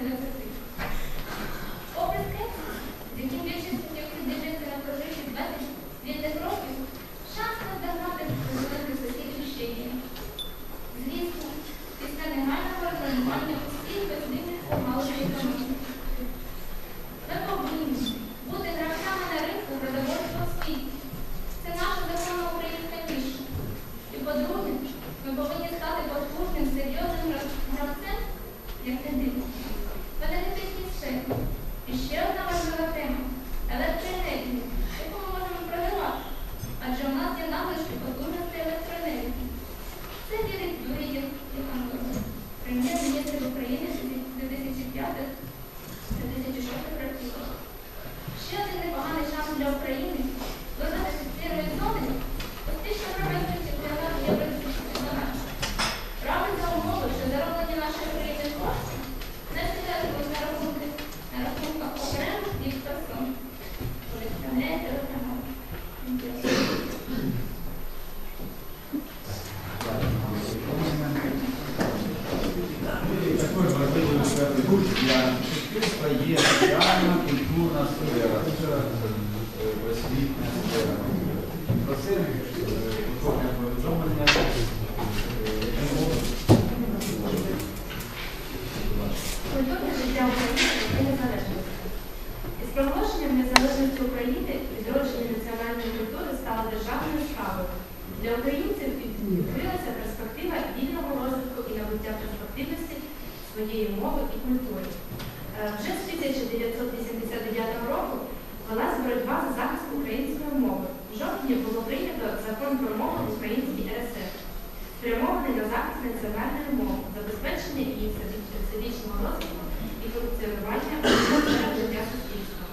Thank you. free своєї мови і культури. Е, Вже з 1989 року велась боротьба за захист української мови. В жовтні було прийнято закон про мову в Українській РСР, спрямований на захист національної мови, забезпечення її всебічного розвитку і функціонування життя суспільства.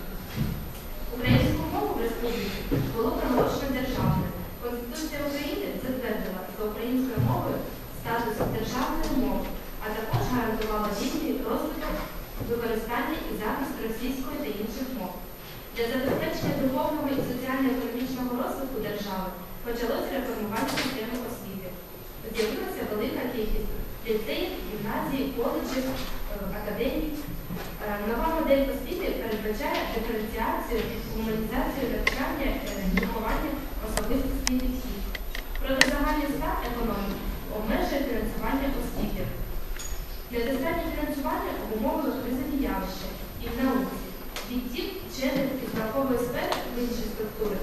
Українську мову в республіці було проголошено державною. Конституція України затвердила за українською мовою статус державної мови, а також гарантувала вільний розвиток, використання і захист російської та інших мов. Для забезпечення духовного і соціально-економічного розвитку держави почалося реформування системи освіти. З'явилася велика кількість ліцеїв, гімназій, коледжів, е, академій. Е, Нова модель освіти передбачає диференціацію, гуманізацію навчання, е, виховання особистості підхід. Проте загальний стан економіки. Недостатнє фінансування обумовило кризові явища і в науці. Відтік вчених і страхової сфери в інші структури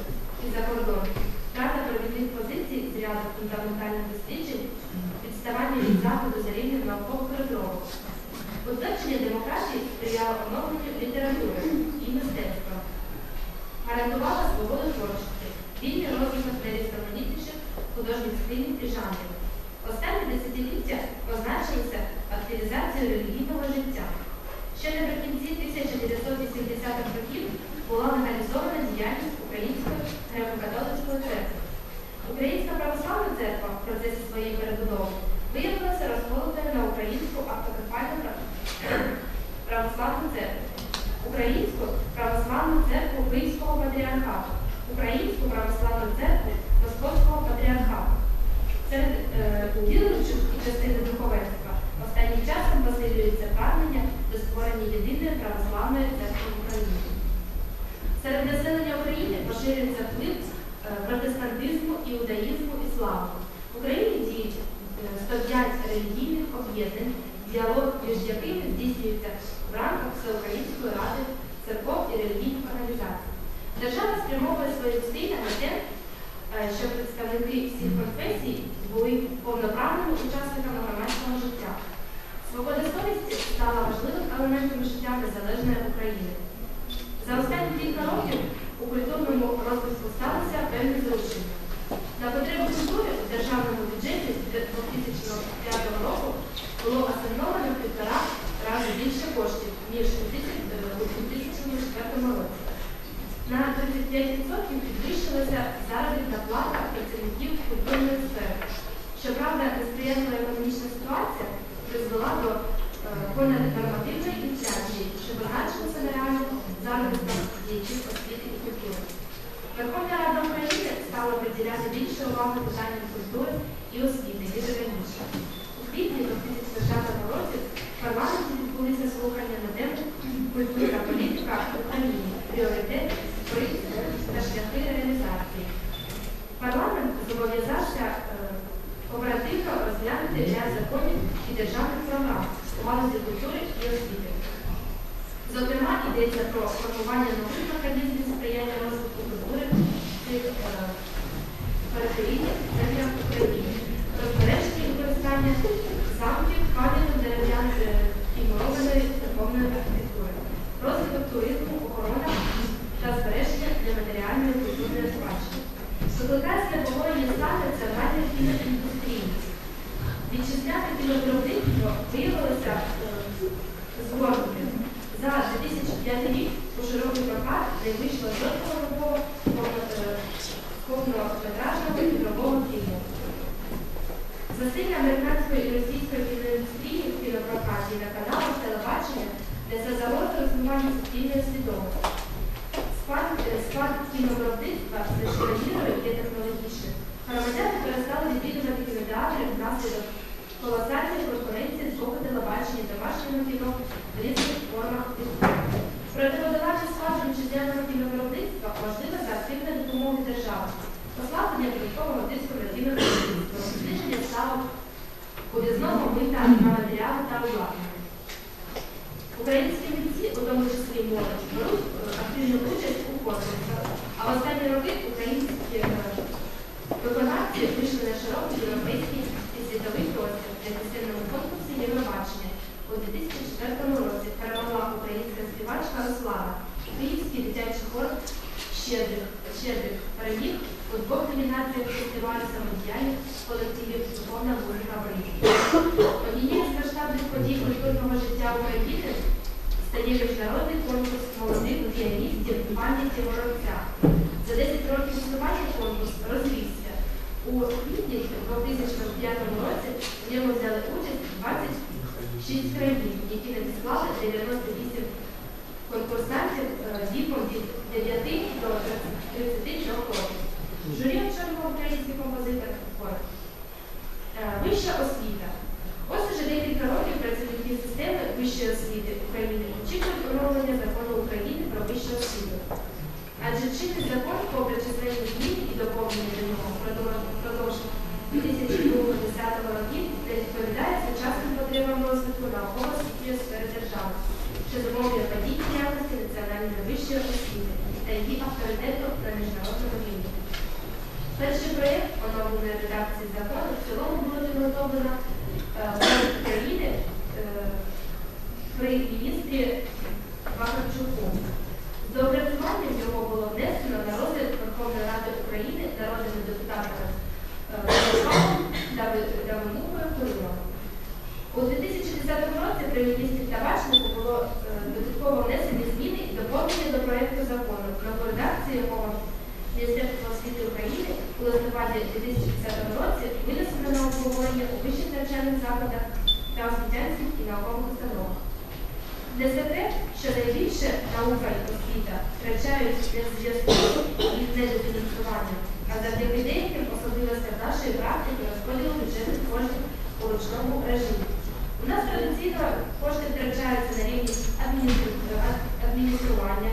і за кордон, втрата провідних позицій з ряду фундаментальних досліджень, відставання від заходу протестантизму, іудаїзму, ісламу. В Україні діють е, 105 релігійних об'єднань, діалог між якими здійснюється в рамках Всеукраїнської ради церков і релігійних організацій. Держава спрямовує свої зусилля на те, е, щоб представники всіх конфесій були повноправними учасниками громадського життя. Свобода совісті стала важливим елементом життя незалежної України. За останні кілька років у культурному розвитку сталося певні зрушення. На потреби культури у державному бюджеті з 2005 року було асигновано в півтора рази більше коштів, ніж у 2004 році. На 35% підвищилася заробітна плата працівників культурної сфери. Щоправда, несприятлива економічна ситуація призвела до е, понаднормативної інфляції, що позначилося на реальних заробітках діячів освіти і культури. Верховна Рада України стало приділяти більше уваги питанням культури і освіти, ніж раніше. У квітні 2020 році в парламенті відбулися слухання на тему культура, політика України, пріоритет, принципи та шляхи реалізації. Парламент зобов'язався е, оперативно розглянути ряд законів і державних програм у галузі культури і освіти. Зокрема, йдеться про формування нових механізмів сприяння розвитку культури. Е, е, України, розбереження використання замків, пам'яток дерев'яних е, і мурованої церковної архітектури, розвиток туризму, охорона та збереження нематеріальної культурної спадщини. Викликає обговорення національної кіноіндустрії. Вітчизняне кіновиробництво виявилося е. За 2005 рік у широкий прокат не вийшло жодного нового повнометражного Засилля американської і російської кіноіндустрії в кінопрокаті на каналах телебачення несе загрозу розвивання суспільної свідомості. Спад, е, спад кіновиробництва значно є технологічним. Громадяни перестали відвідувати кінотеатри внаслідок колосальної конкуренції з боку телебачення домашнього кіно в різних формах відбору. Противодолати подізного мита на матеріали та обладнання. Українські митці, у тому числі молодь, беруть е, активну участь у конкурсах, а в останні роки українські е, виконавці вийшли на широкий європейський і світовий простір для весільному конкурсі Євробачення. У 2004 році перемогла українська співачка Руслана, Київський дитячий хор Щедрих, Щедрих переміг у двох номінаціях фестивалю Духовна музика Бриз. Однією з масштабних подій культурного життя України стає міжнародний конкурс молодих піаністів пам'яті воробця. За 10 років існування конкурс розвівся. У квітні 2005 році в ньому взяли участь 26 країн, які надіслали 98 конкурсантів е, віком від 9 до 33 років. Журі очолював український композитор хор. Е, Вища освіта. Ось уже декілька років працівники системи вищої освіти України очікують оновлення закону України про вищу освіту. Адже чинний закон, попри численні зміни і доповнення до нього впродовж- впродовж 2010 років, не відповідає сучасним потребам розвитку науково-освітньої сфери держави, що зумовлює падіння якості національної вищої освіти та її авторитету на міжнародному рівні. Перший проєкт оновленої редакції закону в цілому було підготовлено е, України е, при міністрі Вакарчуку. З доопрацюванням його було внесено на розгляд Верховної Ради України народними депутатами е, та Давинукою Курилом. У 2010 році при міністрі Табачнику було е, додатково внесені зміни і доповнення до проєкту закону, нову редакцію якого у листопаді 2010 році винесено на обговорення у вищих навчальних закладах та освітянських і наукових установах. Не секрет, що найбільше наука і освіта втрачають не зв'язку із недофінансуванням, а завдяки деяким особливостям нашої практики розподілу бюджетних коштів у ручному режимі. У нас традиційно кошти втрачаються на рівні адміністрування,